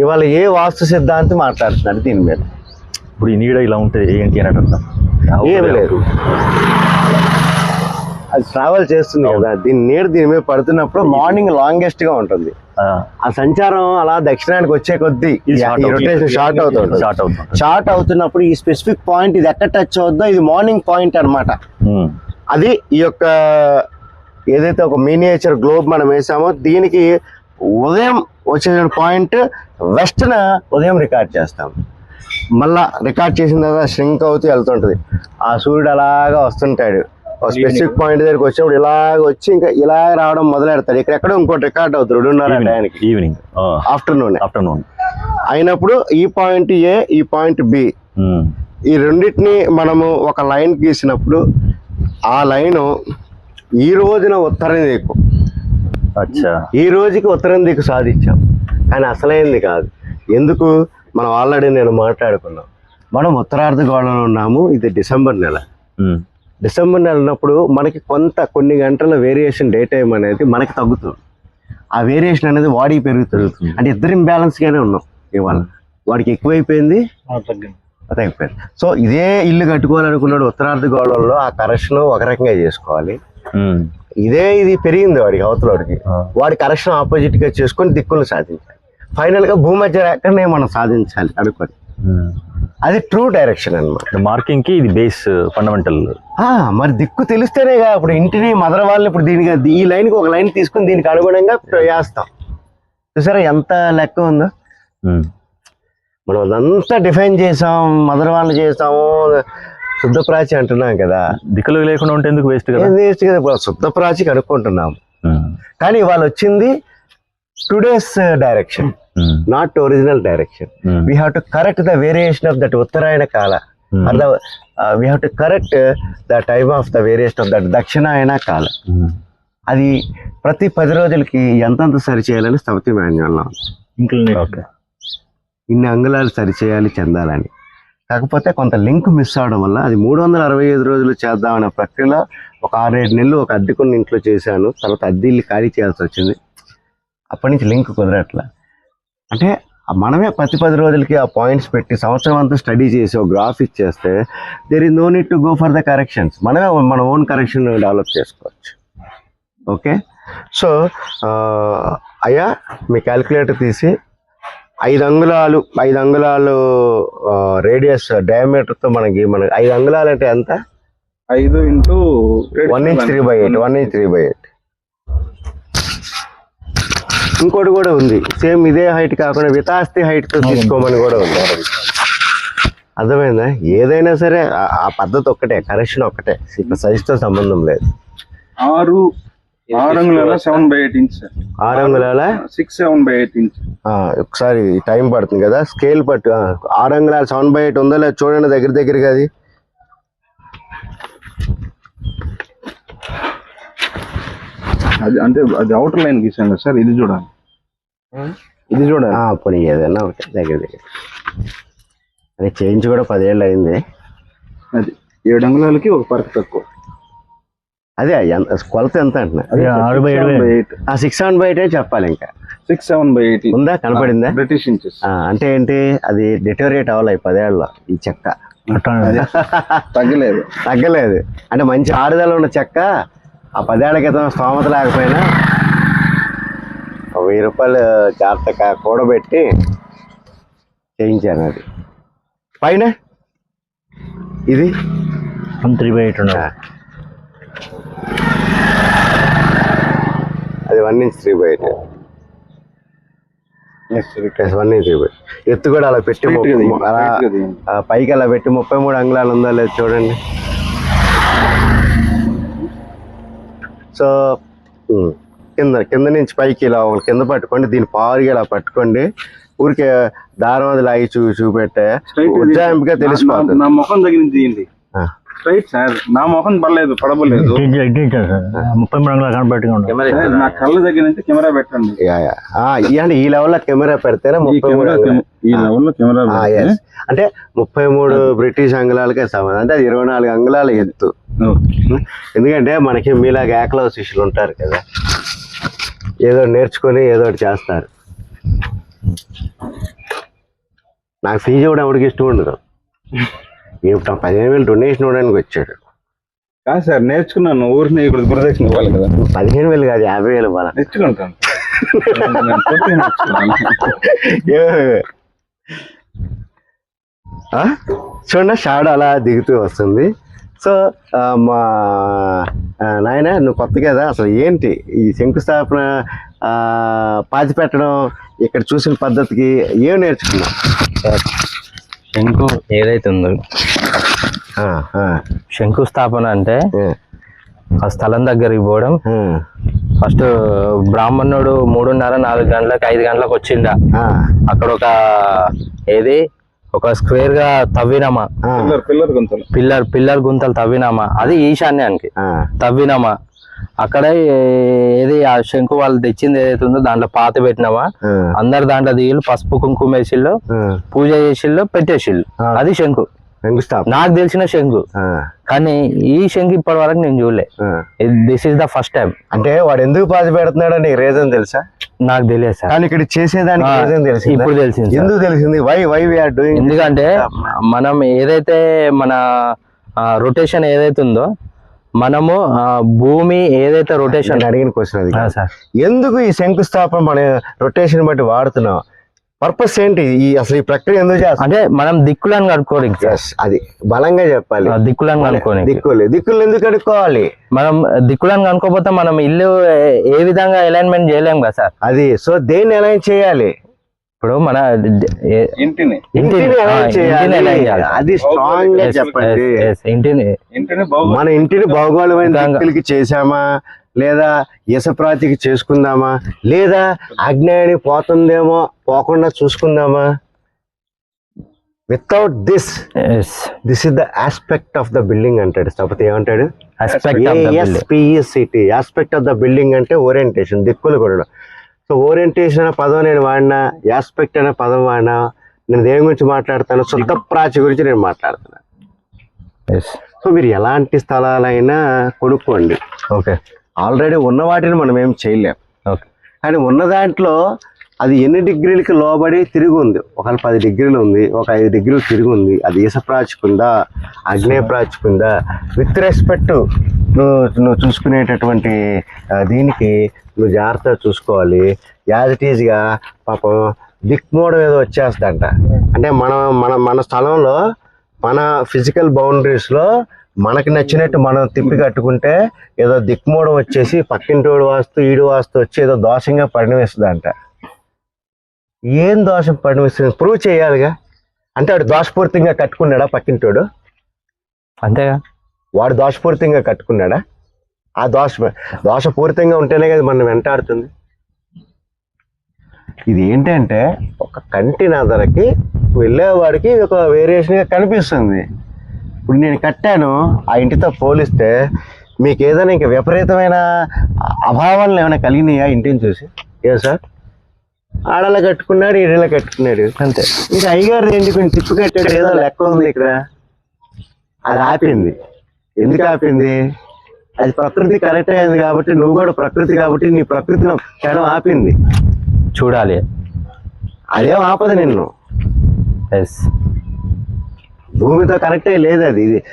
ఇవాళ ఏ వాస్తు సిద్ధాంతి మాట్లాడుతున్నాడు దీని మీద? ఇప్పుడు ఈ నీడ ఇలా ఉంటే ఏంటి అని అర్థం ఏం లేదు. అది ట్రావెల్ చేస్తుంది కదా. దీని నీడ దీని మీద పడుతున్నప్పుడు మార్నింగ్ లాంగెస్ట్గా ఉంటుంది. ఆ, సంచారం అలా దక్షిణానికి వచ్చే కొద్దీ. రొటేషన్ షార్ట్ అవుతుంది. షార్ట్ అవుతున్నప్పుడు ఈ స్పెసిఫిక్ పాయింట్ ఇది ఎక్కడ టచ్ అవుద్దో ఇది మార్నింగ్ పాయింట్ అన్నమాట. ఉమ్, అది ఈ యొక్క ఏదైతే ఒక మినియేచర్ గ్లోబ్ మనం వేసామో దీనికి ఉదయం వచ్చే పాయింట్ వెస్ట్న ఉదయం రికార్డ్ చేస్తాం. మళ్ళా రికార్డ్ చేసిన తర్వాత ష్రింక్ అవుతూ వెళ్తుంటది. ఆ సూర్యుడు అలాగా వస్తుంటాడు. ఒక స్పెసిఫిక్ పాయింట్ దగ్గరికి వచ్చినప్పుడు ఇలాగ వచ్చి ఇంకా ఇలా రావడం మొదలెడతాడు. ఇక్కడ ఎక్కడో ఇంకోటి రికార్డ్ అవుతుంది రెండున్నర టైంకి. Evening afternoon. ఆఫ్టర్నూన్. అయినప్పుడు ఈ పాయింట్ ఏ ఈ పాయింట్ బి. ఈ రెండింటిని మనము ఒక లైన్ గీసినప్పుడు ఆ లైన్ ఈ రోజున ఉత్తరం అచ్చా ఈ రోజుకి ఉత్తరం దిక్కు సాధించాం. కానీ అసలైంది కాదు. ఎందుకు? మనం ఆల్రెడీ నేను మాట్లాడుకున్నాం. మనం ఉత్తరార్ధ గోళంలో ఉన్నాము. ఇది డిసెంబర్ నెల. డిసెంబర్ నెల ఉన్నప్పుడు మనకి కొంత కొన్ని గంటల వేరియేషన్ డే టైం అనేది మనకి తగ్గుతుంది. ఆ వేరియేషన్ అనేది వాడికి పెరుగుతుంది. అంటే ఇద్దరు ఇంబ్యాలెన్స్గానే ఉన్నాం ఇవాళ. వాడికి ఎక్కువైపోయింది. తగ్గిపోయింది. సో ఇదే ఇల్లు కట్టుకోవాలనుకున్నాడు ఉత్తరార్ధ గోళంలో ఆ కరెక్షన్ ఒక రకంగా చేసుకోవాలి. ఇదే ఇది పెరిగింది వాడికి అవతలవాడికి ఆ, వాడి కరెక్షన్ ఆపోజిట్గా చేసుకొని దిక్కులు సాధించాలి. ఫైనల్గా భూమధ్య రేఖనే మనం సాధించాలి అనుకొని. ఉమ్. అది ట్రూ డైరెక్షన్ అన్నమాట. మార్కింగ్కి ఇది బేస్ ఫండమెంటల్ మరి దిక్కు తెలిస్తేనేగా ఇప్పుడు ఇంటిని మదర్ వాళ్ళని ఇప్పుడు దీనికి ఈ లైన్కి ఒక లైన్ తీసుకుని దీనికి అనుగుణంగా వేస్తాం చూసారా ఎంత లెక్క ఉందో? మనం అదంతా డిఫైన్ చేసాం మదర్ వాళ్ళు చేసాము శుద్ధ ప్రాచి అంటున్నాం కదా. దిక్కులు లేకుండా ఉంటే ఎందుకు వేస్ట్ కదా? వేస్ట్ కదా? ఇప్పుడు శుద్ధ ప్రాచి కనుక్కుంటున్నాం కానీ వాళ్ళు వచ్చింది today's direction not original direction we have to correct the variation of that ఉత్తరాయణ కాల or the we have to correct the time of the variation of that దక్షిణాయన కాల. అది ప్రతి పది రోజులకి ఎంతంత సరి చేయాలని స్థపతి మాన్యంలో ఓకే. ఇన్ని అంగుళాలు సరి చేయాలి చెందాలని. కాకపోతే కొంత లింక్ మిస్ అవడం వల్ల అది మూడు వందల అరవై ఐదు రోజులు చేద్దామనే ప్రక్రియలో ఒక ఆరేడు నెలలు ఒక అద్దెకున్న ఇంట్లో చేశాను. తర్వాత అద్దె ఇల్లు ఖాళీ చేయాల్సి వచ్చింది. అప్పటి నుంచి లింక్ కుదరట్లా. అంటే మనమే ప్రతి పది రోజులకి ఆ పాయింట్స్ పెట్టి సంవత్సరం అంతా స్టడీ చేసి ఒక గ్రాఫ్ ఇచ్చేస్తే there is no need to go for the corrections మనమే మన ఓన్ కరెక్షన్ డెవలప్ చేసుకోవచ్చు. ఓకే సో uh, అయ్యా మీ క్యాలిక్యులేటర్ తీసి ఐదు అంగుళాలు ఐదు అంగుళాలు రేడియస్ డయామీటర్తో మనకి మనకి ఐదు అంగుళాలు అంటే ఎంత? ఐదు into one inch three by eight one inch three by eight ఇంకోటి కూడా ఉంది. సేమ్ ఇదే హైట్ కాకుండా వితాస్తి height తో తీసుకోమని కూడా ఉంది. అర్థమైందా? ఏదైనా సరే ఆ- పద్ధతి ఒక్కటే కరెక్షన్ ఒక్కటే. ఇక్కడ size తో సంబంధం లేదు. ఆరు seven by eight inch six seven by eight inch ఆ, ఒకసారి టైం పడుతుంది కదా స్కేల్ పట్టు ఆరు అంగుళాలు సెవెన్ బై ఎయిట్ ఉందో లేదు చూడండి దగ్గర దగ్గరగా అది. అది అంటే అది అవుటర్ లైన్ గీసాం కదా సార్ ఇది చూడాలి. ఇది చూడాలి. ఆ, పోనీ ఏదైనా ఒకటి దగ్గర దగ్గర. అది చేంజ్ కూడా పదేళ్ళు అయింది. అది ఏడు అంగుళాలకి ఒక పరక తక్కువ. అదే ఎంత కొలత ఎంత అంటున్నా? సిక్స్ సెవెన్ బై ఎయిట్ చెప్పాలి ఇంకా. సిక్స్ సెవెన్ బై ఎయిట్ ఉందా? కనపడిందా? బ్రిటిష్ ఇంచెస్ అంటే ఏంటి? అది డిటోరియేట్ అవ్వాలి ఈ పదేళ్ళలో ఈ చెక్క. తగ్గలేదు. తగ్గలేదు. అంటే మంచి ఆరుదల ఉన్న చెక్క ఆ పదేళ్ళ క్రితం స్తోమత లేకపోయినా వెయ్యి రూపాయలు జాగ్రత్తగా కూడబెట్టి చేయించాను అది. పైన? ఇది? త్రీ బై ఎయిట్ అది one inch three by eight. One inch three by ఎత్తు కూడా అలా పెట్టి అలా పైకి అలా పెట్టి ముప్పై మూడు అంగుళాలు ఉందో లేదు చూడండి. సో కింద కింద నుంచి పైకి ఇలా కింద పట్టుకోండి దీన్ని పారుగా ఇలా పట్టుకోండి. ఊరికే దారం అది లాగి చూ చూపెట్టే ఉజ్జాయింపుగా తెలిసిపోతుంది నా ముఖం. స్ట్రైట్ సార్ నా ముఖం పడలేదు పడబలేదు ముప్పై మూడు అంగుళాలు కనబట్టుగా ఉండదు నా కళ్ళ దగ్గర నుంచి కెమెరా పెట్టండి. ఆ, ఈ- లెవెల్లో కెమెరా పెడితేనే ఈ ముప్పై మూడు. ఈ లెవెల్లో కెమెరా. అంటే ముప్పై మూడు బ్రిటిష్ అంగుళాలకే సమానం. అంటే అది ఇరవై నాలుగు అంగుళాల ఎత్తు. ఎందుకంటే మనకి మీలాగా ఏకలవ శిష్యులు ఉంటారు కదా. ఏదో నేర్చుకొని ఏదో ఒకటి చేస్తారు. నాకు ఫీజు కూడా ఎవరికి ఇష్టం ఉండదు. ఇప్పుడు పదిహేను వేలు డొనేషన్ ఇవ్వడానికి వచ్చాడు. కాదు సార్ నేర్చుకున్నాను. ఊరిని ఇప్పుడు గురుదక్షిణ ఇవ్వాలి కదా. పదిహేను వేలు కాదు యాభై వేలు ఇవ్వాలి? నేర్చుకుంటాను? చూడండి షాడ్ అలా దిగుతూ వస్తుంది. సో మా నాయన నువ్వు కొత్త కదా అసలు ఏంటి ఈ శంకుస్థాపన ఆ, పాతి పెట్టడం ఇక్కడ చూసిన పద్ధతికి ఏం నేర్చుకున్నావు? శంకు ఏదైతే ఉందో శంకుస్థాపన అంటే ఆ, స్థలం దగ్గరికి పోవడం. ఫస్ట్ బ్రాహ్మణుడు మూడున్నర నాలుగు గంటలకు ఐదు గంటలకు వచ్చిండా. ఆ, అక్కడ ఒక ఏది? ఒక స్క్వేర్గా తవ్వినామా. పిల్లర్ పిల్లర్ గుంతలు. పిల్లర్ పిల్లర్ గుంతలు తవ్వినామా. అది ఈశాన్యానికి తవ్వినామా. అక్కడ ఏది ఆ శంకు వాళ్ళు తెచ్చింది ఏదైతే ఉందో దాంట్లో పాత పెట్టినామా. అందరు దాంట్లో దిగిళ్ళు పసుపు కుంకుమ వేసిళ్ళు. పూజ చేసిళ్ళు పెట్టేసిళ్ళు. అది శంకు. శంకుస్థాపన నాకు తెలిసిన శంకు. కానీ ఈ శంకు ఇప్పటి వరకు నేను చూడలే. This is the first time అంటే వాడు ఎందుకు పాతి పెడుతున్నాడో నీకు రీజన్ తెలుసా? నాకు తెలియదు సార్. కానీ ఇక్కడ చేసేదానికి రీజన్ తెలిసింది? ఇప్పుడు తెలిసింది. ఎందుకు తెలిసింది? వై వై వీఆర్ డూయింగ్ ఎందుకంటే మనం ఏదైతే మన రొటేషన్ ఏదైతే ఉందో మనము భూమి ఏదైతే రొటేషన్ అడిగిన క్వశ్చన్ అది ఎందుకు ఈ శంకుస్థాపన మన రొటేషన్ బట్టి వాడుతున్నాం పర్పస్ ఏంటి? ఈ అసలు ఈ ప్రక్రియ ఎందుకు చేస్తాం అంటే మనం దిక్కులను Yes, అది బలంగా చెప్పాలి. ఆ, దిక్కులను కనుక్కోనికి దిక్కులు దిక్కులు ఎందుకు కనుక్కోవాలి? మనం దిక్కులను కనుక్కోపోతే మనం ఇల్లు ఏ- విధంగా అలైన్మెంట్ చేయలేం కదా సార్. అది సో దేన్ని ఎలా చేయాలి? ఇప్పుడు మన ఇంటిని. ఇంటిని. అది స్ట్రాంగ్గా చెప్పండి. ఇంటిని మన ఇంటిని. దిక్కులకి చేసామా లేదా ఇసప్రాతికి చేసుకుందామా? లేదా అజ్ఞాని పోతుందేమో పోకుండా చూసుకుందామా? Without this this is the aspect of the building అంటాడు. స్థపతి ఏమంటాడు? A S P E C T aspect of the building అంటే ఓరియంటేషన్ దిక్కులు కొనడం సో ఓరియంటేషన్ అనే పదం నేను వాడినా ఆస్పెక్ట్ అనే పదం వాడినా నేను దేని గురించి మాట్లాడతాను శుద్ధ ప్రాచి గురించి నేను మాట్లాడుతున్నాను సో మీరు ఎలాంటి స్థలాలైనా కొనుక్కోండి. ఓకే ఆల్రెడీ ఉన్న వాటిని మనం ఏం చేయలేం. ఓకే కానీ ఉన్న దాంట్లో అది ఎన్ని డిగ్రీలకి లోబడి తిరిగి ఉంది ఒకవేళ పది డిగ్రీలు ఉంది ఒక ఐదు డిగ్రీలు తిరిగి ఉంది అది ఈసప్రాచుకుందా అగ్నేయప్రాచుకుందా ప్రాచుకుందా? విత్ రెస్పెక్ట్ నువ్వు నువ్వు చూసుకునేటటువంటి దీనికి నువ్వు జాగ్రత్తగా చూసుకోవాలి. యాజ్ ఇట్ ఈజ్గా పాపం దిక్మూడం ఏదో వచ్చేస్తుందంట. అంటే మనం మన మన స్థలంలో మన ఫిజికల్ బౌండరీస్లో మనకి నచ్చినట్టు మనం తిప్పి కట్టుకుంటే ఏదో దిక్మూడం వచ్చేసి పక్కింటోడు వాస్తు ఈడు వాస్తు వచ్చి ఏదో దోషంగా పరిణమిస్తుందంట. ఏం దోషం పరిణమిస్తుంది ప్రూవ్ చేయాలిగా? అంటే వాడు దోషపూరితంగా కట్టుకున్నాడా పక్కింటోడు? అంతేగా. వాడు దోషపూరితంగా కట్టుకున్నాడా? ఆ దోష దోషపూరితంగా ఉంటేనే కదా మనం వెంటాడుతుంది. ఇది ఏంటంటే ఒక కంటి నజరకి వెళ్ళేవాడికి ఇది ఒక వేరియేషన్గా కనిపిస్తుంది. ఇప్పుడు నేను కట్టాను ఆ ఇంటితో పోలిస్తే మీకు ఏదైనా ఇంకా విపరీతమైన అభావాలను ఏమైనా కలిగినాయా ఇంటిని చూసి? ఏ సార్? ఆడలా కట్టుకున్నాడు ఈడలా కట్టుకున్నాడు. అంతే. ఇంకా అయ్యగారు ఏంటి కొంచెం తిప్పు కట్టాడు ఏదో లెక్క ఉంది ఇక్కడ. అది ఆపింది. ఎందుకు ఆపింది? అది ప్రకృతి కరెక్ట్ అయింది కాబట్టి నువ్వు కూడా ప్రకృతి కాబట్టి నీ ప్రకృతిని క్షణం ఆపింది. చూడాలి. అదేం ఆపదు నిన్ను. ఎస్ భూమితో కనెక్ట్ అయ్యి లేదు అది. ఇది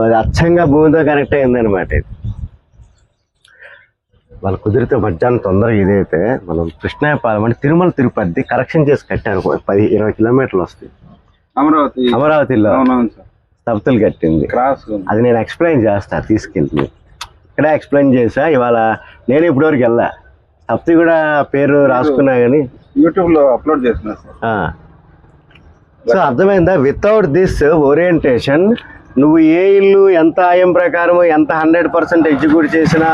అచ్చంగా భూమితో కనెక్ట్ అయింది అనమాట ఇది. వాళ్ళు కుదిరితే మధ్యాహ్నం తొందరగా ఇదైతే మనం కృష్ణాయపాలెం అంటే తిరుమల తిరుపతి కరెక్షన్ చేసి కట్టారు. పది ఇరవై కిలోమీటర్లు వస్తాయి. అమరావతి. అమరావతిలో స్తబ్దులు కట్టింది. క్రాస్ అది నేను ఎక్స్ప్లెయిన్ చేస్తా తీసుకెళ్ళి. ఇక్కడ ఎక్స్ప్లెయిన్ చేసా. ఇవాళ నేను ఇప్పటివరకు వెళ్ళా. తప్పి కూడా పేరు రాసుకున్నా కానీ యూట్యూబ్లో అప్లోడ్ సార్. సో అర్థమైందా? వితౌట్ దిస్ ఓరియంటేషన్ నువ్వు ఏ ఇల్లు ఎంత ఆయం ప్రకారం ఎంత హండ్రెడ్ పర్సెంట్ ఎగ్జిక్యూట్ చేసినా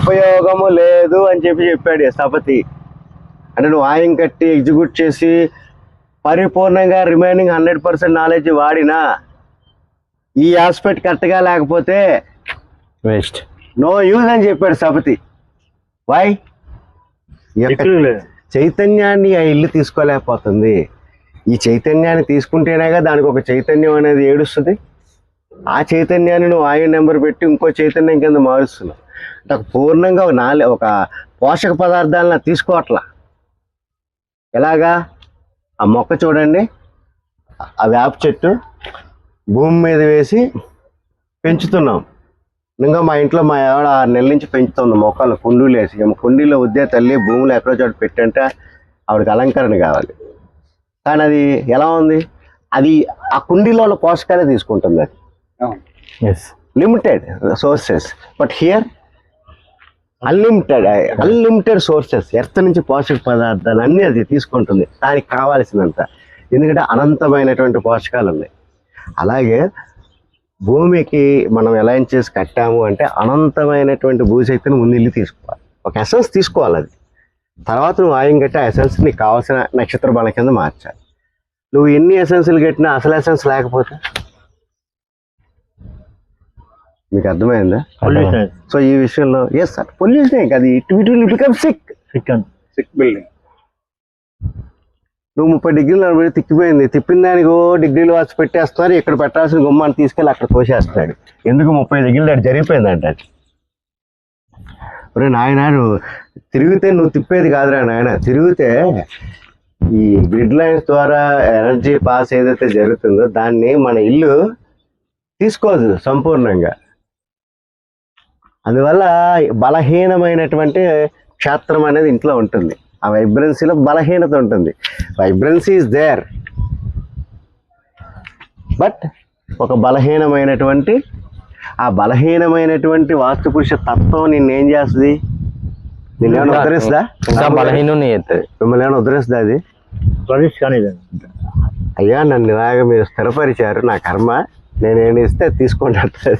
ఉపయోగము లేదు అని చెప్పి చెప్పాడు స్థపతి అంటే నువ్వు ఆయం కట్టి ఎగ్జిక్యూట్ చేసి పరిపూర్ణంగా రిమైనింగ్ హండ్రెడ్ పర్సెంట్ నాలెడ్జ్ వాడినా ఈ ఆస్పెక్ట్ కరెక్ట్గా లేకపోతే వేస్ట్ నో యూజ్ అని చెప్పాడు సపతి వై చైతన్యాన్ని ఆ ఇల్లు తీసుకోలేకపోతుంది. ఈ చైతన్యాన్ని తీసుకుంటేనేగా దానికి ఒక చైతన్యం అనేది ఏడుస్తుంది. ఆ చైతన్యాన్ని నువ్వు ఆయన నెంబర్ పెట్టి ఇంకో చైతన్యం కింద మారుస్తున్నావు. అంటే పూర్ణంగా ఒక ఒక పోషక పదార్థాలను తీసుకోవట్లా. ఎలాగా? ఆ మొక్క చూడండి. ఆ వేప చెట్టు భూమి మీద వేసి పెంచుతున్నాం. ఇంకా మా ఇంట్లో మా ఆవిడ ఆరు నెలల నుంచి పెంచుతుంది మొక్కలు కుండీలు వేసి. ఏమో కుండీలో ఉద్దే తల్లి భూమిలో ఎక్కడో చోట పెట్టంటే ఆవిడకి అలంకరణ కావాలి. కానీ అది ఎలా ఉంది? అది ఆ కుండీలో పోషకాలే తీసుకుంటుంది అది. Limited sources but here unlimited unlimited sources earth నుంచి పోషక పదార్థాలు అన్నీ అది తీసుకుంటుంది. దానికి కావాల్సినంత. ఎందుకంటే అనంతమైనటువంటి పోషకాలు ఉన్నాయి. అలాగే భూమికి మనం ఎలా చేసి కట్టాము అంటే అనంతమైనటువంటి భూశక్తిని ముందు తీసుకోవాలి. ఒక ఎసెన్స్ తీసుకోవాలి అది. తర్వాత నువ్వు ఆయం కట్టి ఆ ఎసెన్స్ నీకు కావాల్సిన నక్షత్ర బలం కింద మార్చాలి. నువ్వు ఎన్ని ఎసెన్సులు కట్టినా అసలు ఎసెన్స్ లేకపోతే మీకు అర్థమైందా? పొల్యూషన్ సో ఈ విషయంలో ఎస్ సార్ పొల్యూషన్ అది it it will become sick chicken sick building నువ్వు ముప్పై డిగ్రీలు నలభై తిప్పిపోయింది. తిప్పిన దానికి ఓ డిగ్రీలు వాచ్ పెట్టేస్తున్నారు ఇక్కడ పెట్టాల్సిన గుమ్మాన్ని తీసుకెళ్ళి అక్కడ తోసేస్తున్నాడు ఎందుకు ముప్పై డిగ్రీలు అది జరిగిపోయిందంట. ఒరే నాయన నువ్వు తిరిగితే నువ్వు తిప్పేది కాదురా నాయన. తిరిగితే ఈ గ్రిడ్ లైన్స్ ద్వారా ఎనర్జీ పాస్ ఏదైతే జరుగుతుందో దాన్ని మన ఇల్లు తీసుకోదు సంపూర్ణంగా. అందువల్ల బలహీనమైనటువంటి క్షేత్రం అనేది ఇంట్లో ఉంటుంది. ఆ వైబ్రెన్సీలో బలహీనత ఉంటుంది. వైబ్రెన్సీ ఇస్ దేర్ బట్ ఒక బలహీనమైనటువంటి ఆ బలహీనమైనటువంటి వాస్తు పురుష తత్వం నిన్నేం చేస్తుంది? నిన్నేమైనా ఉద్ధరిస్తుందా? ఇంకా బలహీనుని ఎత్తది మిమ్మల్ని ఏమైనా ఉద్ధరిస్తుందా అది? అయ్యా నన్ను ఇలాగ మీరు స్థిరపరిచారు. నా కర్మ నేనేం ఇస్తే తీసుకోండి అంటది.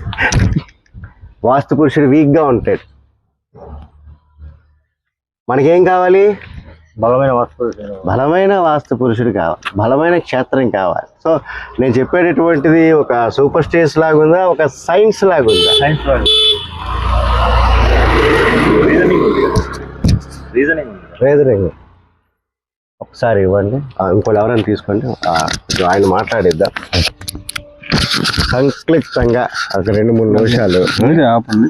వాస్తు పురుషుడు వీక్గా ఉంటాడు. మనకేం కావాలి? బలమైన వస్తువు బలమైన వాస్తు పురుషుడు కావాలి బలమైన క్షేత్రం కావాలి. సో నేను చెప్పేటటువంటిది ఒక సూపర్ స్టేస్ లాగా ఉందా ఒక సైన్స్ లాగా. ఉందా సైన్స్ రీజనింగ్ రీజనింగ్. ఒకసారి ఇవ్వండి. ఇంకోటి ఎవరైనా తీసుకోండి ఆయన మాట్లాడిద్దాం. సంక్లిప్తంగా ఒక రెండు మూడు నిమిషాలు. ఆపండి